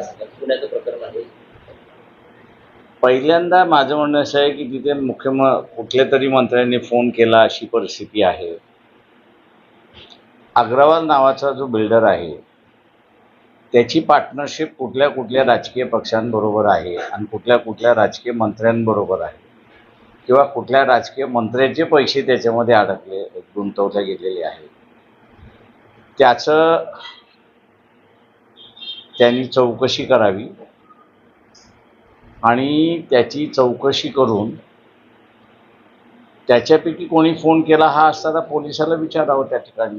पुण्याचं प्रकरण आहे? पहिल्यांदा माझं म्हणणं असं आहे की तिथे मुख्य कुठल्या तरी मंत्र्यांनी फोन केला अशी परिस्थिती आहे. अग्रवाल नावाचा जो बिल्डर आहे त्याची पार्टनरशिप कुठल्या कुठल्या राजकीय पक्षांबरोबर आहे आणि कुठल्या कुठल्या राजकीय मंत्र्यांबरोबर आहे? किंवा कुठल्या राजकीय मंत्र्यांचे पैसे त्याच्यामध्ये अडकले गुंतवले गेलेले आहेत? त्याचं त्यांनी चौकशी करावी. आणि त्याची चौकशी करून त्याच्यापैकी कोणी फोन केला हा असताना पोलिसाला विचारावं त्या ठिकाणी.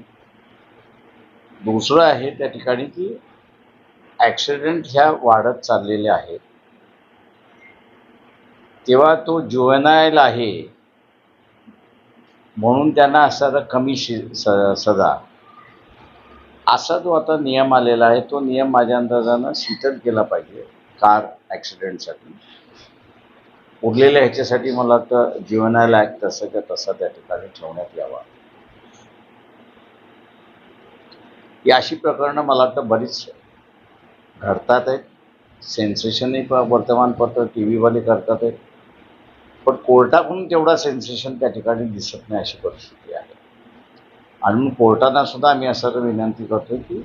दुसरं आहे त्या ठिकाणी की ॲक्सिडेंट ह्या वाढत चाललेल्या आहेत. तेव्हा तो जुवेनायल आहे. म्हणून त्यांना असताना कमी शि स सजा. असा जो आता नियम आलेला आहे तो नियम माझ्या अंदाजानं शिथिल केला पाहिजे कार ॲक्सिडेंटसाठी. उरलेल्या ह्याच्यासाठी मला वाटतं जीवनाला ॲक्ट तसं का तसा त्या ठिकाणी ठेवण्यात यावा. या अशी प्रकरणं मला वाटतं बरीच घडतात आहेत. सेन्सेशनही वर्तमानपत्र टी व्हीवाले करतात आहेत. पण कोर्टाकडून तेवढा सेन्सेशन त्या ठिकाणी दिसत नाही अशी परिस्थिती आहे. आणि मग कोर्टांना सुद्धा आम्ही असं विनंती करतो की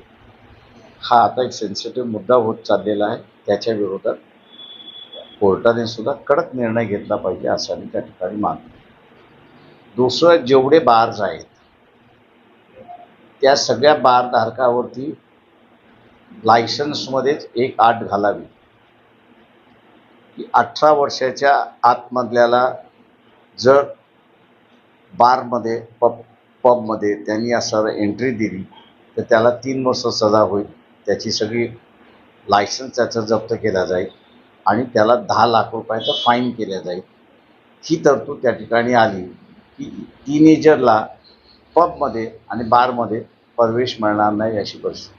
हा आता एक सेन्सिटिव्ह मुद्दा होत चाललेला आहे. त्याच्या विरोधात कोर्टाने सुद्धा कडक निर्णय घेतला पाहिजे असं आम्ही त्या ठिकाणी मानतो. दुसरं जेवढे बार्ज आहेत त्या सगळ्या बारधारकावरती लायसन्समध्येच एक आठ घालावी. की अठरा वर्षाच्या आतमधल्याला जर बारमध्ये पब पबमध्ये त्यांनी असं एंट्री दिली तर त्याला तीन वर्ष सजा होईल. त्याची सगळी लायसन्स त्याचं जप्त केला जाईल आणि त्याला दहा लाख रुपयाचं फाईन केलं जाईल. ही तरतूद त्या ठिकाणी आली की टीनेजरला पबमध्ये आणि बारमध्ये प्रवेश मिळणार नाही अशी परिस्थिती.